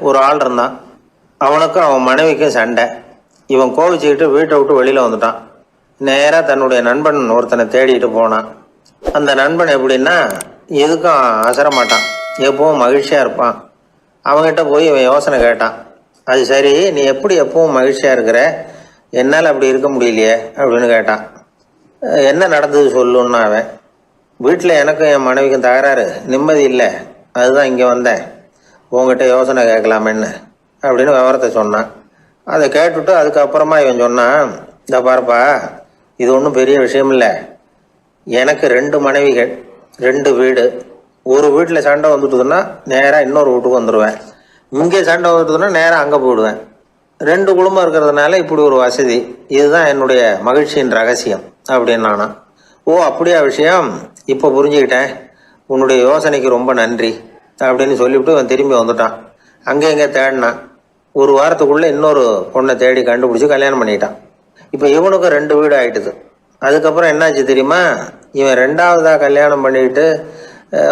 ஒரு ஆள் இருந்தான். அவனுக்கும் அவன் மனைவிக்கும் சண்டை. இவன் கோவிச்சுக்கிட்டு வீட்டை விட்டு வெளியில் வந்துட்டான். நேராக தன்னுடைய நண்பன் ஒருத்தனை தேடிட்டு போனான். அந்த நண்பன் எப்படின்னா எதுக்கும் அசரமாட்டான் எப்பவும் மகிழ்ச்சியாக இருப்பான். அவன்கிட்ட போய் இவன் யோசனை கேட்டான். அது சரி நீ எப்படி எப்பவும் மகிழ்ச்சியாக இருக்கிற? என்னால் அப்படி இருக்க முடியலையே அப்படின்னு கேட்டான். என்ன நடந்தது சொல்லுன்னா அவன். வீட்டில் எனக்கும் என் மனைவிக்கும் தகராறு. நிம்மதி இல்லை. அதுதான் இங்கே வந்தேன். உங்ககிட்ட யோசனை கேட்கலாமேன்னு அப்படின்னு விவரத்தை சொன்னான். அதை கேட்டுட்டு அதுக்கப்புறமா இவன் சொன்னான் இந்த பாருப்பா இது ஒன்றும் பெரிய விஷயம் இல்லை. எனக்கு ரெண்டு மனைவிகள் ரெண்டு வீடு. ஒரு வீட்டில் சண்டை வந்துட்டுதுன்னா நேராக இன்னொரு வீட்டுக்கு வந்துடுவேன் இங்கே சண்டை வந்துட்டுதுன்னா நேராக அங்கே போயிடுவேன். ரெண்டு குடும்பம் இருக்கிறதுனால இப்படி ஒரு வசதி. இதுதான் என்னுடைய மகிழ்ச்சியின் ரகசியம் அப்படின்னு நானா ஓ அப்படியா விஷயம். இப்போ புரிஞ்சுக்கிட்டேன். உன்னுடைய யோசனைக்கு ரொம்ப நன்றி. அப்படின்னு சொல்லிவிட்டு அவன் திரும்பி வந்துட்டான். அங்கே இங்கே தேடினான். ஒரு வாரத்துக்குள்ளே இன்னொரு பொண்ணை தேடி கண்டுபிடிச்சி கல்யாணம் பண்ணிட்டான். இப்போ இவனுக்கும் ரெண்டு வீடு ஆயிட்டுது. அதுக்கப்புறம் என்னாச்சு தெரியுமா? இவன் ரெண்டாவதாக கல்யாணம் பண்ணிக்கிட்டு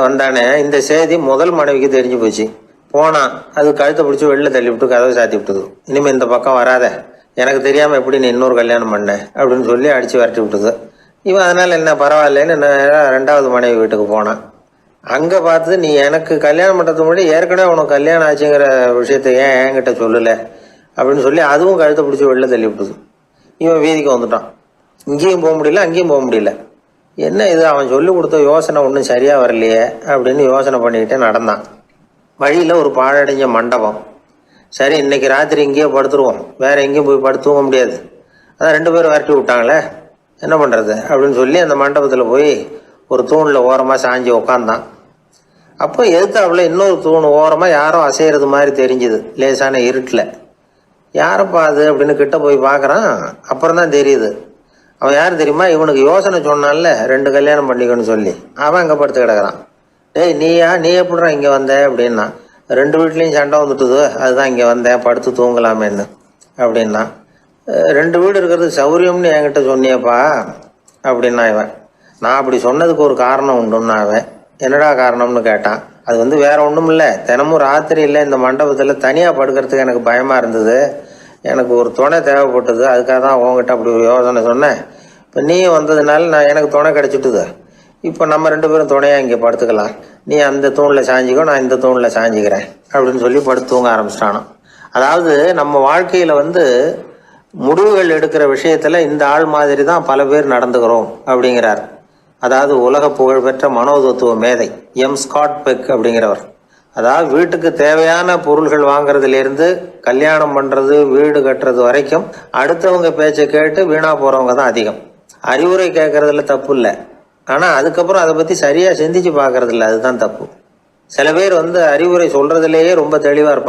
வந்தானே இந்த செய்தி முதல் மனைவிக்கு தெரிஞ்சு போச்சு. போனான். அது கழுத்தை பிடிச்சி வெளில தள்ளி விட்டு கதவை சாத்தி விட்டுது இனிமேல் இந்த பக்கம் வராத. எனக்கு தெரியாமல் எப்படி நீ இன்னொரு கல்யாணம் பண்ண? அப்படின்னு சொல்லி அடித்து விரட்டி விட்டுது. இவன் அதனால் என்ன பரவாயில்லைன்னு நேரா ரெண்டாவது மனைவி வீட்டுக்கு போனான். அங்கே பார்த்து நீ எனக்கு கல்யாணம் பண்ணுறதுக்கு முன்னாடி ஏற்கனவே உனக்கு கல்யாணம் ஆச்சுங்கிற விஷயத்த ஏன் என்கிட்ட சொல்லலை? அப்படின்னு சொல்லி அதுவும் கழுத்தை பிடிச்சி வெளில தள்ளி விட்டுது. இவன் வீதிக்கு வந்துட்டான். இங்கேயும் போக முடியல அங்கேயும் போக முடியல. என்ன இது? அவன் சொல்லி கொடுத்த யோசனை ஒன்றும் சரியாக வரலையே அப்படின்னு யோசனை பண்ணிக்கிட்டே நடந்தான். வழியில் ஒரு பாழடைஞ்ச மண்டபம். சரி இன்னைக்கு ராத்திரி இங்கேயே படுத்துருவோம். வேறு எங்கேயும் போய் படுத்து தூங்க முடியாது. அதான் ரெண்டு பேரும் விரட்டி விட்டாங்களே. என்ன பண்ணுறது அப்படின்னு சொல்லி அந்த மண்டபத்தில் போய் ஒரு தூணில் ஓரமாக சாஞ்சி உக்காந்தான். அப்போ எதுத்தாப்புல இன்னொரு தூண் ஓரமாக யாரோ அசைகிறது மாதிரி தெரிஞ்சுது லேசான இருட்டில். யாரப்பா அது அப்படின்னு கிட்ட போய் பார்க்குறான் அப்புறம் தான் தெரியுது. அவன் யார் தெரியுமா? இவனுக்கு யோசனை சொன்னான்ல ரெண்டு கல்யாணம் பண்ணிக்கணும்னு சொல்லி. அவன் அங்கே படுத்து கிடக்குறான். டேய் நீயா? நீ எப்படிடா இங்கே வந்த? அப்படின்னா ரெண்டு வீட்லேயும் சண்டை வந்துட்டுது அதுதான் இங்கே வந்தேன் படுத்து தூங்கலாமேன்னு. அப்படின்னா ரெண்டு வீடு இருக்கிறது சௌரியம்னு என்கிட்ட சொன்னியப்பா. அப்படின்னா இவன் நான் அப்படி சொன்னதுக்கு ஒரு காரணம் உண்டுன்னா அவன். என்னடா காரணம்னு கேட்டான் அது வந்து வேற ஒன்றும் இல்லை தினமும் ராத்திரியில் இந்த மண்டபத்தில் தனியாக படுக்கிறதுக்கு எனக்கு பயமாக இருந்தது. எனக்கு ஒரு துணை தேவைப்பட்டது. அதுக்காக தான் உங்ககிட்ட அப்படி ஒரு யோசனை சொன்னேன். இப்போ நீ வந்ததுனால நான் எனக்கு துணை கிடச்சிட்டுது. இப்போ நம்ம ரெண்டு பேரும் துணையாக இங்கே படுத்துக்கலாம். நீ அந்த தூணில் சாஞ்சிக்கோ நான் இந்த தூணில் சாஞ்சிக்கிறேன் அப்படின்னு சொல்லி படுத்து தூங்க ஆரம்பிச்சிட்டானோ அதாவது நம்ம வாழ்க்கையில் வந்து முடிவுகள் எடுக்கிற விஷயத்தில் இந்த ஆள் மாதிரி தான் பல பேர் நடந்துக்கிறோம் அப்படிங்கிறார். அதாவது உலக புகழ்பெற்ற மனோதத்துவ மேதை எம். ஸ்காட் பெக் அப்படிங்கிறவர். அதாவது வீட்டுக்கு தேவையான பொருள்கள் வாங்குறதுலேருந்து கல்யாணம் பண்ணுறது வீடு கட்டுறது வரைக்கும் அடுத்தவங்க பேச்சை கேட்டு வீணாக போகிறவங்க தான் அதிகம். அறிவுரை கேட்குறதுல தப்பு இல்லை. ஆனால் அதுக்கப்புறம் அதை பற்றி சரியாக சிந்திச்சு பார்க்கறதில்ல அதுதான் தப்பு. சில பேர் வந்து அறிவுரை சொல்கிறதுலேயே ரொம்ப தெளிவாக இருப்பாங்க.